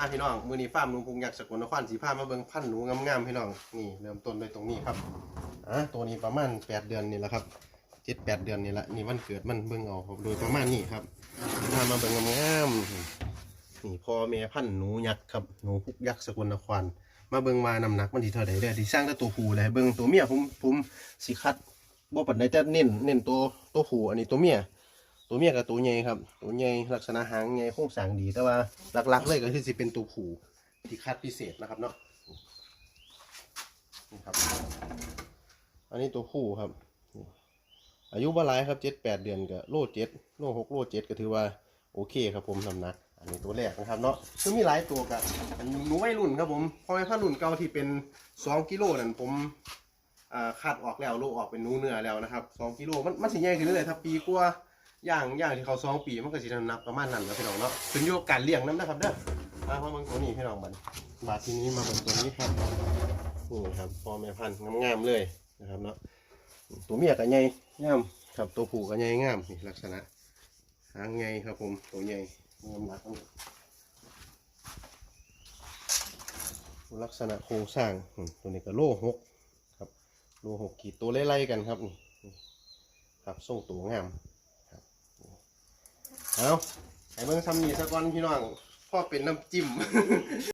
อะพี่น้องมือนี้ฟาร์มหนูพุงยักษ์สกุลนครสีผ้ามาเบิ่งพันหนูงามๆพี่น้องนี่เริ่มต้นด้วยตรงนี้ครับอะตัวนี้ประมาณแปดเดือนนี่แหละครับเจ็ดแปดเดือนนี่แหละนี่วันเกิดมันเบิ่งเอาโดยประมาณนี้ครับพามาเบิ่งงามๆนี่พ่อแม่พันหนูยักษ์ครับหนูพุกยักษ์สกุลนคร มาเบิ่งมาน้ำหนักมันที่เท่าใดเด้อที่สร้างแต่ตัวผู้เลยเบิ่งตัวเมียผมผมสิคัดบ่ปานใดแต่เน้นเน้นตัวตัวผู้อันนี้ตัวเมีย ตัวเมียกับตัวใหญ่ครับ ตัวใหญ่ลักษณะหางใหญ่โครงสร้างดี แต่ว่าหลักๆเลยก็คือสิเป็นตัวผู้ที่คัดพิเศษนะครับเนาะนี่ครับ อันนี้ตัวผู้ครับ อายุบ่หลายครับเจ็ดแปดเดือนกับโลเจ็ดโลหกโลเจ็ดก็ถือว่าโอเคครับผมน้ำหนักอันนี้ตัวแรกนะครับเนาะคือมีหลายตัวกับอันหนูวัยรุ่นครับผมพอไปพันรุ่นเก่าที่เป็นสองกิโลนั่นผมอ่าคัดออกแล้วโลออกเป็นนูเนื้อแล้วนะครับสองกิโลมันมันสิใหญ่ขึ้นเรื่อยถ้าปีกว่า อย่างอย่างที่เขาสองปีมันก็สิน้ำหนักประมาณนั้นนะพี่น้องเนาะขึ้นอยู่กับการเลี้ยงน้ำนะครับเด้อมามาเบิ่งตัวนี้พี่น้องบัดบาดทีนี้มาเบิ่งตัวนี้ครับนี่ครับพอแม่พันธุ์งามๆเลยนะครับเนาะตัวเมียก็ใหญ่งามครับตัวผู้ก็ใหญ่งามนี่ลักษณะหางใหญ่ครับผมตัวใหญ่งามหลักลักษณะโครงสร้างตัวนี้ก็โลหกครับโลหกขีดตัวไล่ๆกันครับนี่ครับทรงตัวงาม เอาไอ้เบิ่งซ้ำนี่สักวันพี่น้องพ่อเป็นน้ำจิ้ม